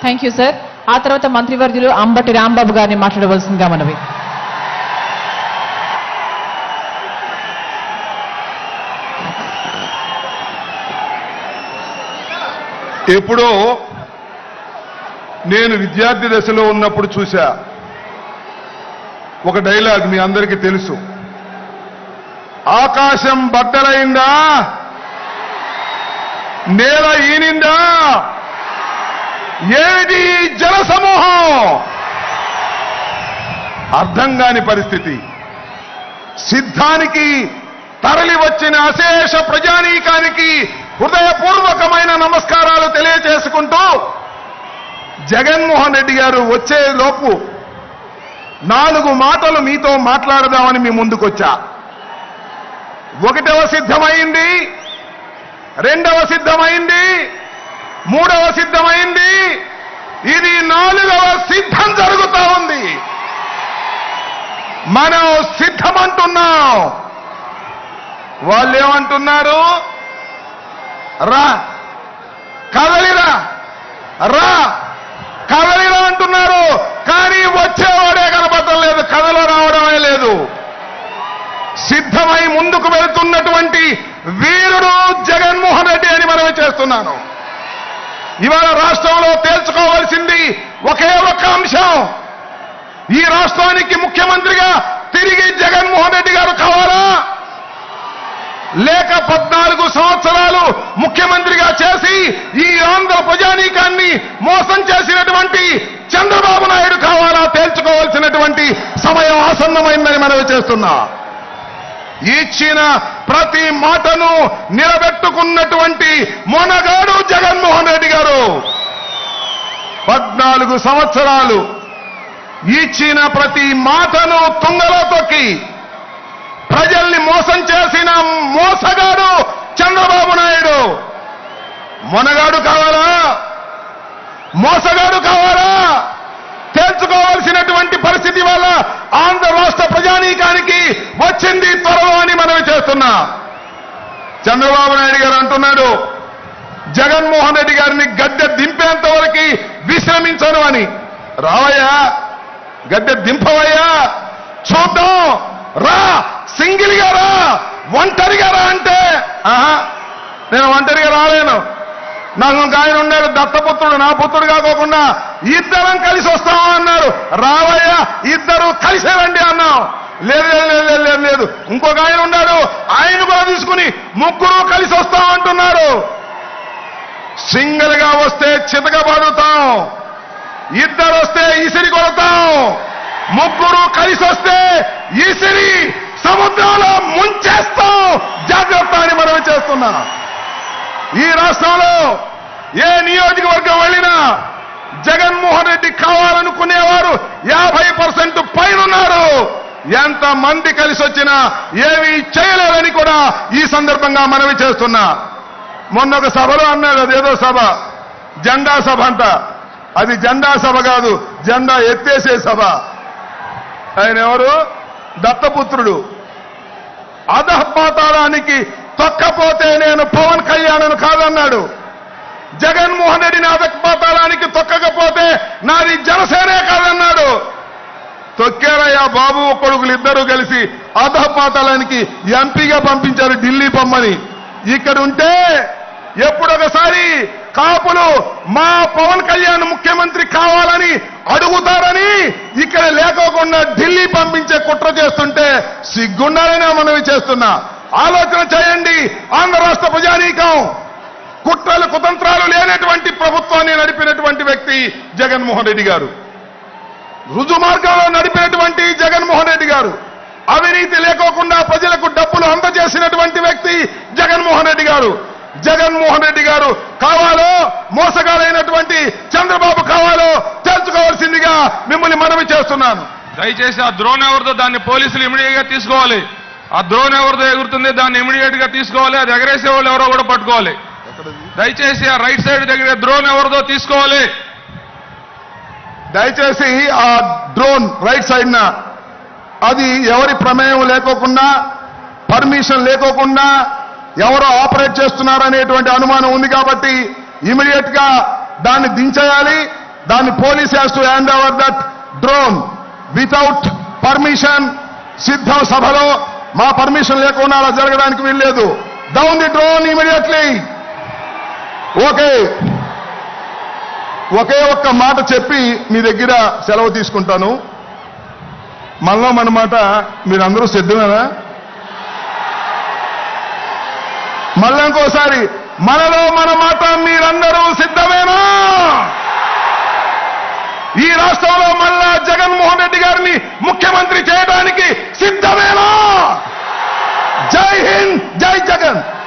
Thank you sir ఆ తర్వాత మంత్రివర్యులు అంబటి రాంబాబు గారిని మాట్లాడవలసిందిగా మనవి. ఎప్పుడో నేను విద్యార్థి దశలో ఉన్నప్పుడు చూశా. ఒక డైలాగ్ మీ అందరికీ తెలుసు. ఆకాశం బట్టలైందా నేల ఈనిందా? ఏది జనసమూహం అర్థం కాని పరిస్థితి. సిద్ధానికి తరలి వచ్చిన అశేష ప్రజానీకానికి హృదయపూర్వకమైన నమస్కారాలు తెలియజేసుకుంటూ జగన్మోహన్ రెడ్డి గారు వచ్చే లోపు నాలుగు మాటలు మీతో మాట్లాడదామని మీ ముందుకొచ్చా. ఒకటవ సిద్ధమైంది రెండవ సిద్ధమైంది మూడవ సిద్ధమైంది. ఇది నాలుగవ సిద్ధం జరుగుతూ ఉంది. మనం సిద్ధమంటున్నాం. వాళ్ళు ఏమంటున్నారు రా. కదలిరా. రా. కదలిరా అంటున్నారు. కానీ వచ్చేవాడే కనపడటం లేదు. కథలో రావడమే లేదు. సిద్ధమై ముందుకు వెళుతున్నటువంటి వీరుడు జగన్మోహన్ రెడ్డి అని మనం చేస్తున్నాను. ఇవాళ రాష్ట్రంలో తేల్చుకోవాల్సింది ఒకే ఒక్క అంశం. ఈ రాష్ట్రానికి ముఖ్యమంత్రిగా తిరిగి జగన్మోహన్ రెడ్డి గారు కావాలా? లేక పద్నాలుగు సంవత్సరాలు ముఖ్యమంత్రిగా చేసి ఈ ఆంధ్ర ప్రజానీకాన్ని మోసం చేసినటువంటి చంద్రబాబు నాయుడు కావాలా? తేల్చుకోవాల్సినటువంటి సమయం ఆసన్నమైందని మనవి చేస్తున్నా. ఇచ్చిన ప్రతి మాటను నిలబెట్టుకున్నటువంటి మొనగాడు జగన్మోహన్ రెడ్డి గారు. పద్నాలుగు సంవత్సరాలు ఇచ్చిన ప్రతి మాటను తుంగలో తొక్కి ప్రజల్ని మోసం చేసిన మోసగాడు చంద్రబాబు నాయుడు. మొనగాడు కావాలా? మోసగాడు కావాలా తేల్చుకోవాల్సినటువంటి పరిస్థితి వల్ల ఆంధ్ర రాష్ట్ర ప్రజానీకానికి వచ్చింది త్వరలో అని మనవి చేస్తున్నా చంద్రబాబు నాయుడు గారు అంటున్నాడు జగన్మోహన్ రెడ్డి గారిని గద్దె దింపేంత వరకు విశ్రమించను అని. రావయ్యా గద్దె దింపవయ్యా. చూద్దాం. రా. సింగిల్గా రా. ఒంటరిగా రా అంటే. ఆహా నేను ఒంటరిగా రాలేను. నాకు ఒక ఆయన ఉన్నాడు దత్తపుత్రుడు నా పుత్రుడు కాకోకుండా ఇద్దరం కలిసి వస్తాం అన్నారు. రావయ్యా ఇద్దరు కలిసేవండి అన్నాం. లేదు లేదు లేదు లేదు లేదు ఇంకొక ఆయన ఉన్నాడు. ఆయన కూడా తీసుకుని ముగ్గురు కలిసి వస్తాం అంటున్నారు. సింగిల్గా వస్తే చితకబడుతాం. ఇద్దరు వస్తే ఇసిరి కొడతాం. ముగ్గురు కలిసి వస్తే ఇసిరి సముద్రంలో ముంచేస్తాం. జాగ్రత్త అని మనం చేస్తున్నా ఈ రాష్ట్రంలో ఏ నియోజకవర్గం వెళ్ళినా జగన్మోహన్ రెడ్డి కావాలనుకునేవారు యాభై పర్సెంట్ పైన ఎంత మంది కలిసి వచ్చినా ఏమీ చేయలేదని కూడా ఈ సందర్భంగా మనవి చేస్తున్నా. మొన్న ఒక సభలో అన్నాడు అదేదో సభ జెండా సభ అంట. అది జెండా సభ కాదు జెండా ఎత్తేసే సభ. ఆయన ఎవరు? దత్తపుత్రుడు. అధపాతాళానికి తొక్కపోతే నేను పవన్ కళ్యాణ్ కాదన్నాడు. జగన్మోహన్ రెడ్డి నా బాబు కొడుకులు ఇద్దరు కలిసి అధపాతాళానికి ఎంపీగా పంపించారు ఢిల్లీ పొమ్మని ఇక్కడ ఉంటే ఎప్పుడొకసారి కాపులు మా పవన్ కళ్యాణ్ ముఖ్యమంత్రి కావాలని అడుగుతారని ఇక్కడ లేకోకుండా ఢిల్లీ పంపించే కుట్ర చేస్తుంటే సిగ్గుండాలని మనవి చేస్తున్నా. ఆలోచన చేయండి ఆంధ్ర రాష్ట్ర ప్రజానీకం. కుట్రలు కుతంత్రాలు లేనటువంటి ప్రభుత్వాన్ని నడిపినటువంటి వ్యక్తి జగన్మోహన్ రెడ్డి గారు. రుజు మార్గంలో నడిపినటువంటి జగన్మోహన్ రెడ్డి గారు అవినీతి లేకోకుండా ప్రజలకు డబ్బులు అందజేసినటువంటి వ్యక్తి జగన్మోహన్ రెడ్డి గారు. జగన్మోహన్ రెడ్డి గారు కావాలో మోసగాలైనటువంటి చంద్రబాబు కావాలో తెలుసుకోవాల్సిందిగా మిమ్మల్ని మనవి చేస్తున్నాను. దయచేసి ఆ ద్రోణ్ ఎవరిదో దాన్ని పోలీసులు ఇమీడియట్గా తీసుకోవాలి. ఆ ద్రోణ్ ఎవరిదో ఎగురుతుంది దాన్ని ఇమీడియట్గా తీసుకోవాలి. అది ఎగరేసే వాళ్ళు ఎవరో కూడా పట్టుకోవాలి. దయచేసి ఆ రైట్ సైడ్ దగ్గర ద్రోణ్ ఎవరిదో తీసుకోవాలి. దయచేసి ఆ డ్రోన్ రైట్ సైడ్న అది ఎవరి ప్రమేయం లేకోకుండా పర్మిషన్ లేకోకుండా ఎవరో ఆపరేట్ చేస్తున్నారనేటువంటి అనుమానం ఉంది కాబట్టి ఇమీడియట్గా దాన్ని దించేయాలి. దాన్ని police has to hand over that drone without permission సిద్ధం సభలో మా పర్మిషన్ లేకుండా అలా జరగడానికి వీల్లేదు. Down the drone immediately okay ఒకే ఒక్క మాట చెప్పి మీ దగ్గర సెలవు తీసుకుంటాను. మనలో మన మాట మీరందరూ సిద్ధమేనా? మళ్ళీ ఇంకోసారి మనలో మన మాట మీరందరూ సిద్ధమేనా? ఈ రాష్ట్రంలో మళ్ళా జగన్మోహన్ రెడ్డి గారిని ముఖ్యమంత్రి చేయడానికి సిద్ధమేనా? జై హింద్ జై జగన్.